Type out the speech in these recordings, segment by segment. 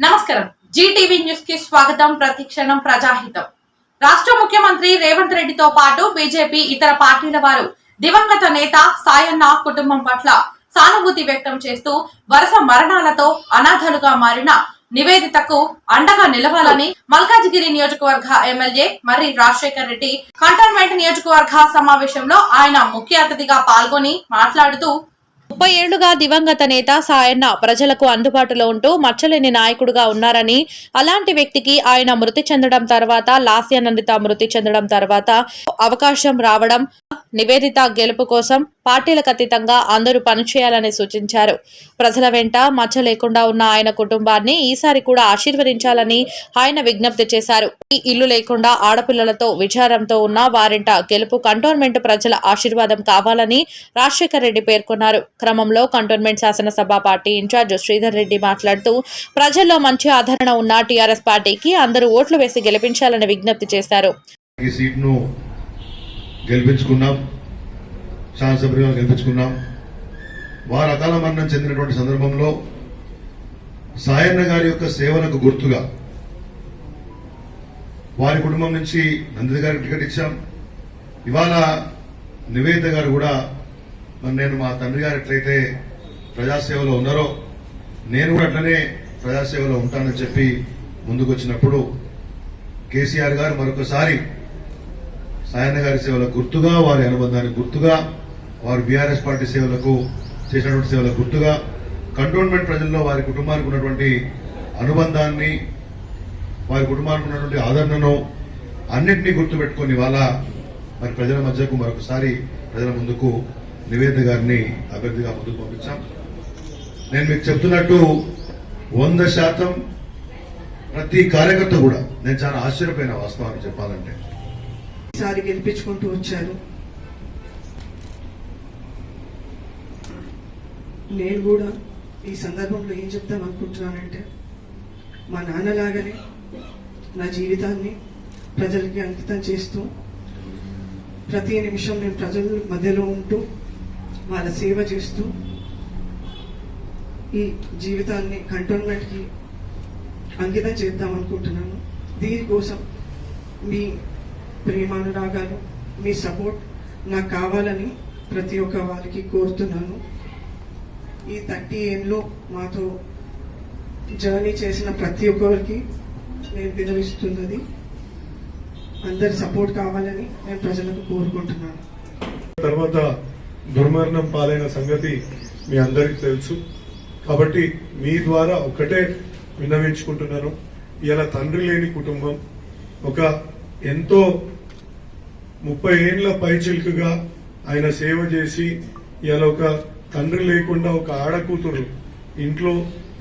నమస్కారం. జీటీవీ న్యూస్కి స్వాగతం. ప్రతిక్షణం ప్రజాహితం. రాష్ట్ర ముఖ్యమంత్రి రేవంత్ రెడ్డితో పాటు బీజేపీ ఇతర పార్టీల వారు దివంగత నేత సాయన్న కుటుంబం పట్ల సానుభూతి వ్యక్తం చేస్తూ వరుస మరణాలతో అనాథలుగా మారిన నివేదితకు అండగా నిలవాలని మల్కాజిగిరి నియోజకవర్గ ఎమ్మెల్యే మర్రి రాజశేఖర్ రెడ్డి కంటోన్మెంట్ నియోజకవర్గ సమావేశంలో ఆయన ముఖ్య అతిథిగా పాల్గొని మాట్లాడుతూ ముప్పై ఏళ్ళుగా దివంగత నేత సాయన్న ప్రజలకు అందుబాటులో ఉంటూ మచ్చలేని నాయకుడుగా ఉన్నారని అలాంటి వ్యక్తికి ఆయన మృతి చెందడం తర్వాత లాస్యానందిత మృతి చెందడం తర్వాత అవకాశం రావడం నివేదిత గెలుపు కోసం పార్టీలకు అతీతంగా అందరూ పనిచేయాలని సూచించారు. ప్రజల వెంట మచ్చ లేకుండా ఉన్న ఆయన కుటుంబాన్ని ఈసారి కూడా ఆశీర్వదించాలని ఆయన విజ్ఞప్తి చేశారు. ఈ ఇల్లు లేకుండా ఆడపిల్లలతో విచారంతో ఉన్న వారింట గెలుపు కంటోన్మెంట్ ప్రజల ఆశీర్వాదం కావాలని రాజశేఖర రెడ్డి పేర్కొన్నారు. క్రమంలో కంటోన్మెంట్ శాసనసభ పార్టీ ఇన్ఛార్జ్ శ్రీధర్ రెడ్డి మాట్లాడుతూ ప్రజల్లో మంచి ఆదరణ ఉన్న టీఆర్ఎస్ పార్టీకి అందరూ ఓట్లు వేసి గెలిపించాలని విజ్ఞప్తి చేశారు. గెలిపించుకున్నాం. శాసనసభ్యులుగా గెలిపించుకున్నాం వారు అకాల మరణం చెందినటువంటి సందర్భంలో సాయన్న గారి యొక్క సేవలకు గుర్తుగా వారి కుటుంబం నుంచి నందిత గారికి టికెట్ ఇచ్చాం. ఇవాళ నివేదిత గారు కూడా మరి నేను మా తండ్రి గారు ఎట్లయితే ప్రజాసేవలో ఉన్నారో నేను కూడా అట్లనే ప్రజాసేవలో ఉంటానని చెప్పి ముందుకు వచ్చినప్పుడు కేసీఆర్ గారు మరొకసారి సాయన్న గారి సేవలకు గుర్తుగా వారి అనుబంధానికి గుర్తుగా వారు బీఆర్ఎస్ పార్టీ సేవలకు చేసినటువంటి సేవలకు గుర్తుగా కంటోన్మెంట్ ప్రజల్లో వారి కుటుంబానికి ఉన్నటువంటి అనుబంధాన్ని వారి కుటుంబానికి ఉన్నటువంటి ఆదరణను అన్నింటినీ గుర్తుపెట్టుకొని వాళ్ళ మరి ప్రజల మధ్యకు మరొకసారి ప్రజల ముందుకు నివేద గారిని అభ్యర్థిగా ముందుకు పంపించాం. నేను మీకు చెప్తున్నట్టు వంద శాతం ప్రతి కార్యకర్త కూడా నేను చాలా ఆశ్చర్యపోయిన వాస్తవాన్ని చెప్పాలంటే. ఈసారి గెలిపించుకుంటూ వచ్చారు. నేను కూడా ఈ సందర్భంలో ఏం చెప్తాం అనుకుంటున్నానంటే మా నాన్నలాగానే నా జీవితాన్ని ప్రజలకి అంకితం చేస్తూ ప్రతి నిమిషం నేను ప్రజల మధ్యలో ఉంటూ వాళ్ళ సేవ చేస్తూ ఈ జీవితాన్ని కంటోన్మెంట్కి అంకితం చేద్దాం అనుకుంటున్నాను. దీనికోసం మీ ప్రేమానురాగాలు మీ సపోర్ట్ నాకు కావాలని ప్రతి ఒక్క వారికి కోరుతున్నాను. ఈ థర్టీ ఏళ్ళు మాతో జర్నీ చేసిన ప్రతి ఒక్కరికి నేను వినవిస్తున్నది. అందరి సపోర్ట్ కావాలని నేను ప్రజలకు కోరుకుంటున్నాను. తర్వాత దుర్మరణం పాలైన సంగతి మీ అందరికీ తెలుసు. కాబట్టి మీ ద్వారా ఒక్కటే విన్నవించుకుంటున్నాను. ఇలా తండ్రి లేని కుటుంబం ఒక ఎంతో ముప్పై ఏండ్ల పైచిలుకుగా ఆయన సేవ చేసి ఇలా ఒక తండ్రి లేకుండా ఒక ఆడకూతురు ఇంట్లో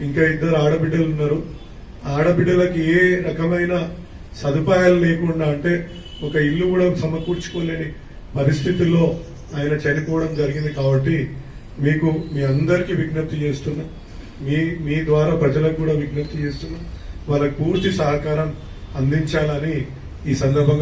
ఇంకా ఇద్దరు ఆడబిడ్డలు ఉన్నారు. ఆడబిడ్డలకి ఏ రకమైన సదుపాయాలు లేకుండా అంటే ఒక ఇల్లు కూడా సమకూర్చుకోలేని పరిస్థితుల్లో ఆయన చనిపోవడం జరిగింది కాబట్టి మీకు మీ అందరికీ విజ్ఞప్తి చేస్తున్నా. మీ మీ ద్వారా ప్రజలకు కూడా విజ్ఞప్తి చేస్తున్నా. వాళ్ళకు పూర్తి సహకారం అందించాలని ఈ సందర్భంగా